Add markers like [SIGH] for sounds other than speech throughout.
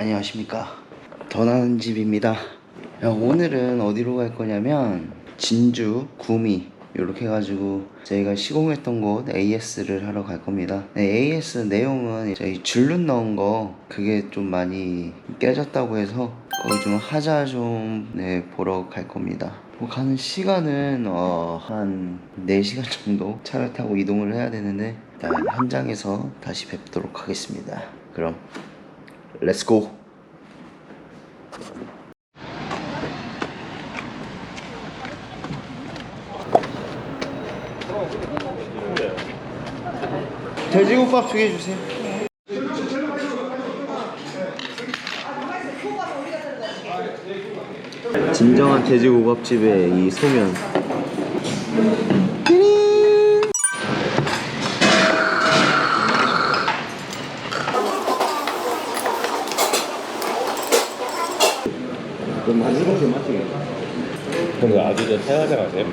안녕하십니까? 더나는 집입니다. 야, 오늘은 어디로 갈 거냐면 진주 구미 이렇게 해가지고 저희가 시공했던 곳 AS를 하러 갈 겁니다. 네, AS 내용은 저희 줄눈 넣은 거 그게 좀 많이 깨졌다고 해서 거기 좀 하자 좀 네, 보러 갈 겁니다. 뭐 가는 시간은 어, 한 4시간 정도 차를 타고 이동을 해야 되는데 일단 현장에서 다시 뵙도록 하겠습니다. 그럼 렛츠고 돼지국밥 두 개 주세요. 진정한 돼지국밥집의 이 소면 그럼 한 일곱 개 맞지? 저 태화장 아세요?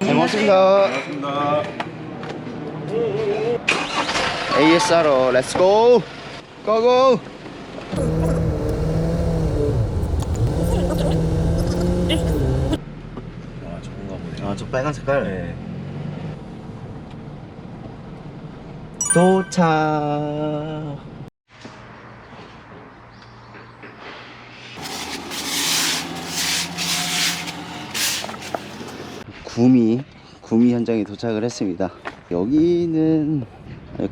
잘 먹었습니다 반갑습니다. ASR로 렛츠고 고고 아 좋은가 보네. 아저 빨간 색깔. 네. 도착. 구미 구미 현장에 도착을 했습니다. 여기는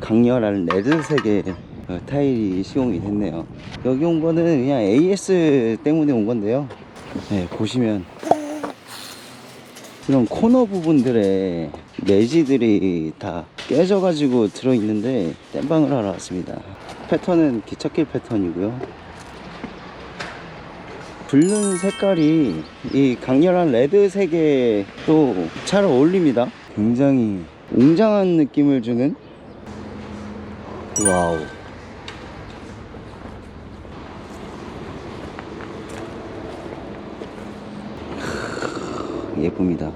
강렬한 레드색의 어, 타일이 시공이 됐네요. 여기 온 거는 그냥 AS 때문에 온 건데요. 네, 보시면 이런 코너 부분들에 내지들이 다 깨져가지고 들어있는데 땜방을 하러 왔습니다. 패턴은 기찻길 패턴이고요. 붉은 색깔이 이 강렬한 레드색에 또 잘 어울립니다. 굉장히 웅장한 느낌을 주는 와우 예쁩니다.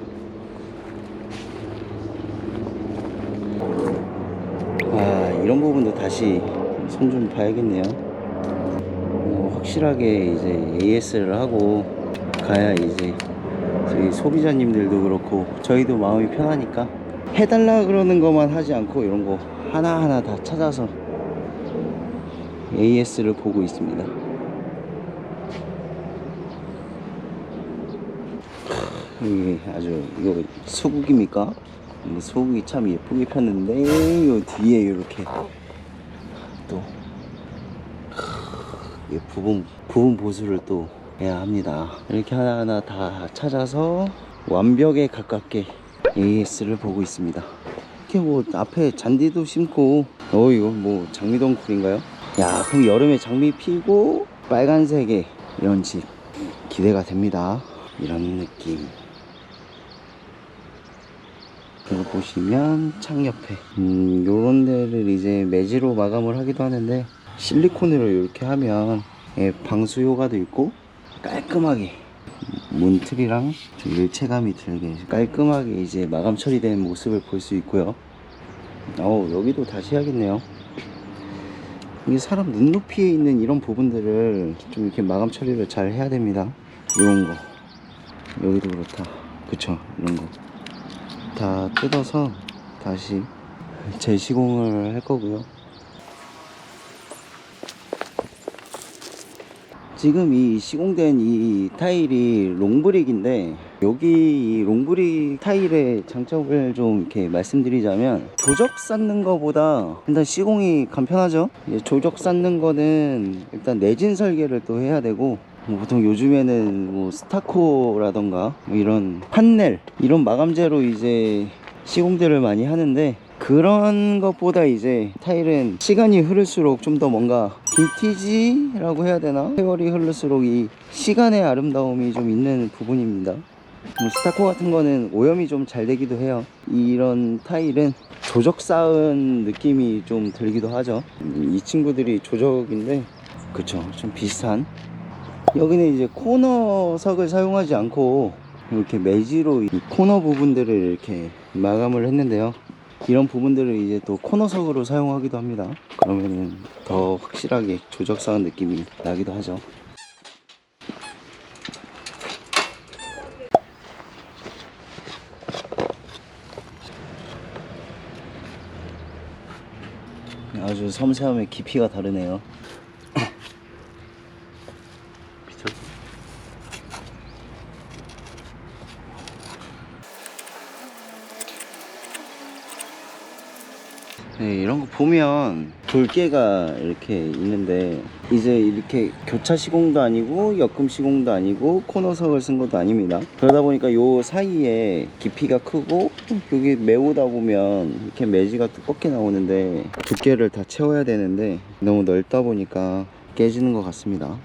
아, 이런 부분도 다시 손 좀 봐야겠네요. 어, 확실하게 이제 AS를 하고 가야 이제 저희 소비자님들도 그렇고 저희도 마음이 편하니까 해달라 그러는 것만 하지 않고 이런 거 하나하나 다 찾아서 AS를 보고 있습니다. 이게 아주 이거 소국입니까? 이 소국이 참 예쁘게 폈는데 요 뒤에 이렇게 또이 부분 부분 보수를 또 해야 합니다. 이렇게 하나하나 다 찾아서 완벽에 가깝게 AS를 보고 있습니다. 이렇게 뭐 앞에 잔디도 심고 어 이거 뭐 장미덩굴인가요? 야 그럼 여름에 장미 피고 빨간색의 이런 집 기대가 됩니다. 이런 느낌. 그리고 보시면 창 옆에. 음, 요런 데를 이제 매지로 마감을 하기도 하는데 실리콘으로 이렇게 하면 예, 방수 효과도 있고 깔끔하게 문틀이랑 좀 일체감이 들게 깔끔하게 이제 마감 처리된 모습을 볼 수 있고요. 어 여기도 다시 해야겠네요. 이게 사람 눈높이에 있는 이런 부분들을 좀 이렇게 마감 처리를 잘 해야 됩니다. 이런 거. 여기도 그렇다. 그쵸? 이런 거 다 뜯어서 다시 재시공을 할 거고요. 지금 이 시공된 이 타일이 롱브릭인데 여기 이 롱브릭 타일의 장점을 좀 이렇게 말씀드리자면 조적 쌓는 거보다 일단 시공이 간편하죠 조적 쌓는 거는 일단 내진 설계를 또 해야 되고 뭐 보통 요즘에는 뭐 스타코라던가 뭐 이런 판넬 이런 마감재로 이제 시공들을 많이 하는데 그런 것보다 이제 타일은 시간이 흐를수록 좀 더 뭔가 빈티지라고 해야 되나? 세월이 흐를수록 이 시간의 아름다움이 좀 있는 부분입니다. 뭐 스타코 같은 거는 오염이 좀 잘 되기도 해요. 이런 타일은 조적 쌓은 느낌이 좀 들기도 하죠. 이 친구들이 조적인데 그쵸 좀 비슷한 여기는 이제 코너석을 사용하지 않고 이렇게 매지로 이 코너 부분들을 이렇게 마감을 했는데요. 이런 부분들을 이제 또 코너석으로 사용하기도 합니다. 그러면은 더 확실하게 조적사한 느낌이 나기도 하죠. 아주 섬세함의 깊이가 다르네요 네, 이런 거 보면 돌개가 이렇게 있는데 이제 이렇게 교차 시공도 아니고 역금 시공도 아니고 코너석을 쓴 것도 아닙니다. 그러다 보니까 요 사이에 깊이가 크고 여기 메우다 보면 이렇게 매지가 두껍게 나오는데 두께를 다 채워야 되는데 너무 넓다 보니까 깨지는 것 같습니다.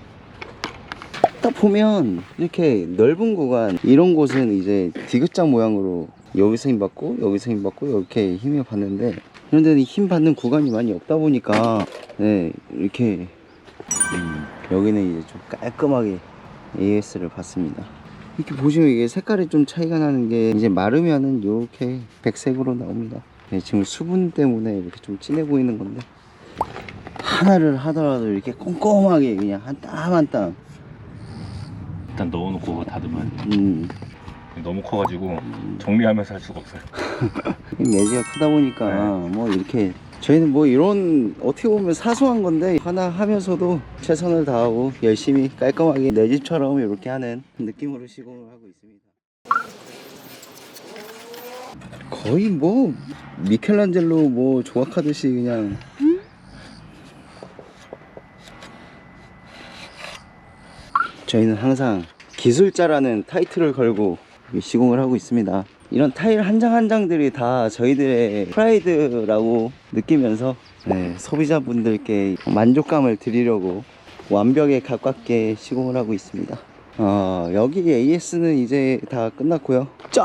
딱 보면 이렇게 넓은 구간 이런 곳은 이제 디귿자 모양으로 여기서 힘 받고 여기서 힘 받고 이렇게 힘을 받는데 이런 데는 힘 받는 구간이 많이 없다 보니까 네 이렇게 음, 여기는 이제 좀 깔끔하게 AS를 받습니다. 이렇게 보시면 이게 색깔이 좀 차이가 나는 게 이제 마르면은 이렇게 백색으로 나옵니다. 네, 지금 수분 때문에 이렇게 좀 진해 보이는 건데 하나를 하더라도 이렇게 꼼꼼하게 그냥 한 땀 한 땀. 일단 넣어놓고 다듬어야 돼. 음, 너무 커가지고 정리하면서 할 수가 없어요. [LAUGHS] 이 매지가 크다 보니까 뭐 이렇게 저희는 뭐 이런 어떻게 보면 사소한 건데 하나 하면서도 최선을 다하고 열심히 깔끔하게 내 집처럼 이렇게 하는 느낌으로 시공을 하고 있습니다. 거의 뭐 미켈란젤로 뭐 조각하듯이 그냥 저희는 항상 기술자라는 타이틀을 걸고 시공을 하고 있습니다. 이런 타일 한 장 한 장들이 다 저희들의 프라이드라고 느끼면서 네, 소비자분들께 만족감을 드리려고 완벽에 가깝게 시공을 하고 있습니다. 어, 여기 AS는 이제 다 끝났고요. 저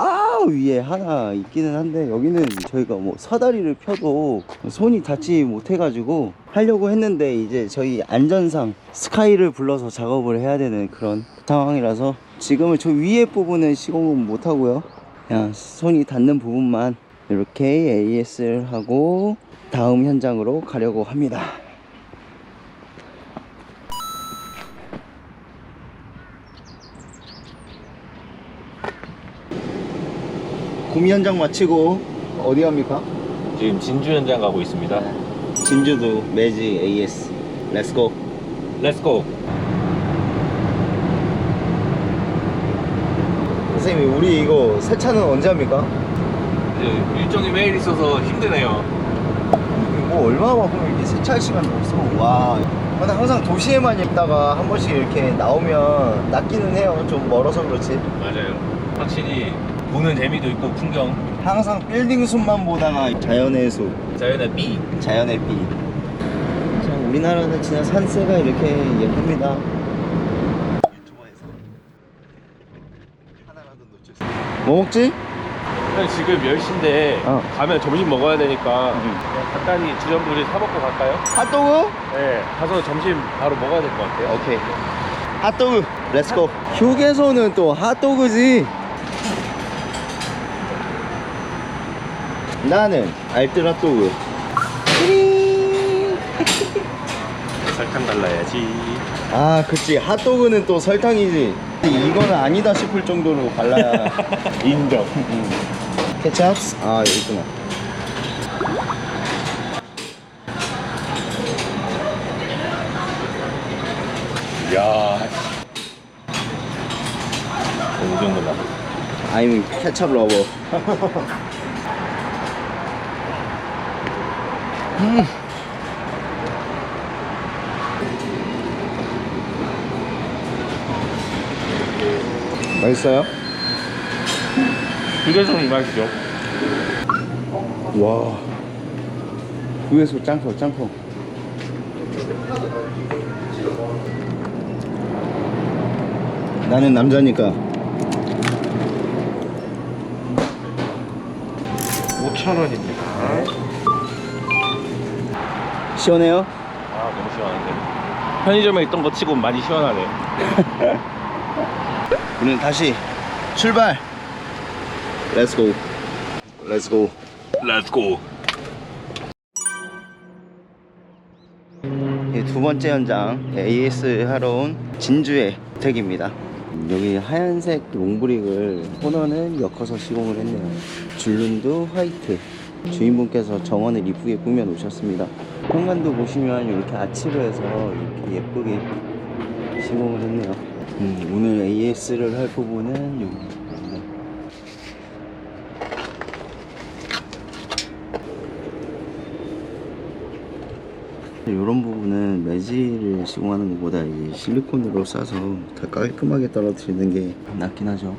위에 하나 있기는 한데 여기는 저희가 뭐 사다리를 펴도 손이 닿지 못해 가지고 하려고 했는데 이제 저희 안전상 스카이를 불러서 작업을 해야 되는 그런 상황이라서 지금은 저 위에 부분은 시공은 못하고요. 그냥 손이 닿는 부분만 이렇게 AS를 하고 다음 현장으로 가려고 합니다. 구미 현장 마치고 어디 갑니까? 지금 진주 현장 가고 있습니다. 진주도 매지 AS 렛츠고 렛츠고. 선생님 우리 이거 세차는 언제 합니까? 이제 일정이 매일 있어서 힘드네요. 뭐 얼마나 바쁘면 이렇게 세차할 시간도 없어 와 근데 항상 도시에만 있다가 한 번씩 이렇게 나오면 낫기는 해요 좀 멀어서 그렇지 맞아요. 확실히 보는 재미도 있고 풍경. 항상 빌딩 숲만 보다가 자연의 숲 자연의 B. 자연의 빛 참 우리나라는 진짜 산세가 이렇게 예쁩니다 유튜버에서 하나라도 놓칠 수 뭐 먹지? 형 지금 10시인데 어. 가면 점심 먹어야 되니까 응. 그냥 간단히 주전부리 사 먹고 갈까요? 핫도그? 네. 가서 점심 바로 먹어야 될 것 같아요. 오케이 핫도그 렛츠고 휴게소는 또 핫도그지 나는 알뜰 핫도그 설탕 발라야지. 아 그치 핫도그는 또 설탕이지 이거는 아니다 싶을 정도로 발라야 [LAUGHS] 인정. 케찹? 아 여기 있구나 이야. 이 정도다. I'm 케찹 러버 맛있어요? 휴게소 이 맛이죠. 와 위에서 짱커 짱커 나는 남자니까 5,000원입니다. 시원해요? 아, 너무 시원한데. 편의점에 있던 거 치고 많이 시원하네. [LAUGHS] 우리는 다시 출발. Let's go. Let's go. Let's go. 예, 두 번째 현장 AS 하러 온 진주의 택입니다. 여기 하얀색 롱브릭을 코너는 엮어서 시공을 했네요. 줄눈도 화이트. 주인분께서 정원을 이쁘게 꾸며 놓으셨습니다. 현관도 보시면 이렇게 아치로 해서 이렇게 예쁘게 시공을 했네요. 음, 오늘 AS를 할 부분은 여기. 이런 부분은 매질을 시공하는 것보다 이 실리콘으로 싸서 더 깔끔하게 떨어뜨리는 게 낫긴 하죠.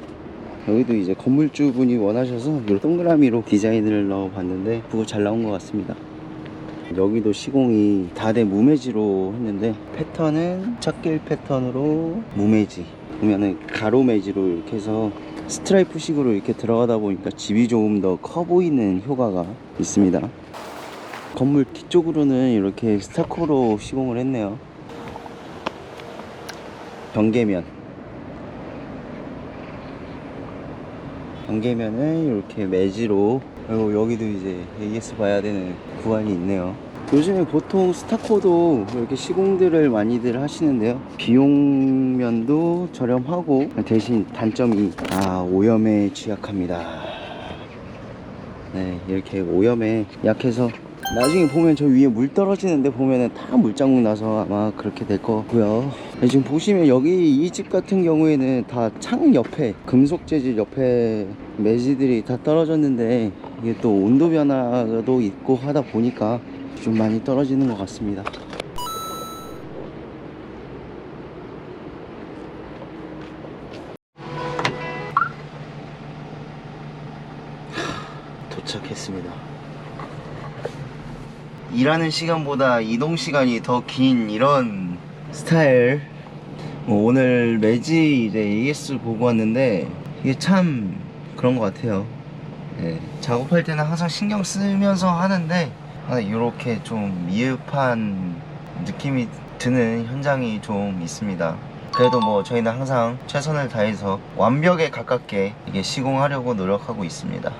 여기도 이제 건물주 분이 원하셔서 이 동그라미로 디자인을 넣어봤는데 그거 잘 나온 것 같습니다. 여기도 시공이 다대 무매지로 했는데 패턴은 찻길 패턴으로 무매지 보면은 가로 매지로 이렇게 해서 스트라이프 식으로 이렇게 들어가다 보니까 집이 조금 더 커 보이는 효과가 있습니다. 건물 뒤쪽으로는 이렇게 스타코로 시공을 했네요. 경계면. 경계면은 이렇게 매지로 그리고 여기도 이제 AS 봐야 되는 구간이 있네요. 요즘에 보통 스타코도 이렇게 시공들을 많이들 하시는데요. 비용면도 저렴하고 대신 단점이 아 오염에 취약합니다. 네, 이렇게 오염에 약해서 나중에 보면 저 위에 물 떨어지는데 보면은 다 물자국 나서 아마 그렇게 될 거고요. 네, 지금 보시면 여기 이 집 같은 경우에는 다 창 옆에 금속 재질 옆에 매지들이 다 떨어졌는데 이게 또 온도 변화도 있고 하다 보니까 좀 많이 떨어지는 것 같습니다. 도착했습니다. 일하는 시간보다 이동 시간이 더 긴 이런 스타일. 뭐 오늘 매지 이제 AS 보고 왔는데 이게 참 그런 것 같아요. 네, 작업할 때는 항상 신경 쓰면서 하는데 아, 이렇게 좀 미흡한 느낌이 드는 현장이 좀 있습니다. 그래도 뭐 저희는 항상 최선을 다해서 완벽에 가깝게 이게 시공하려고 노력하고 있습니다.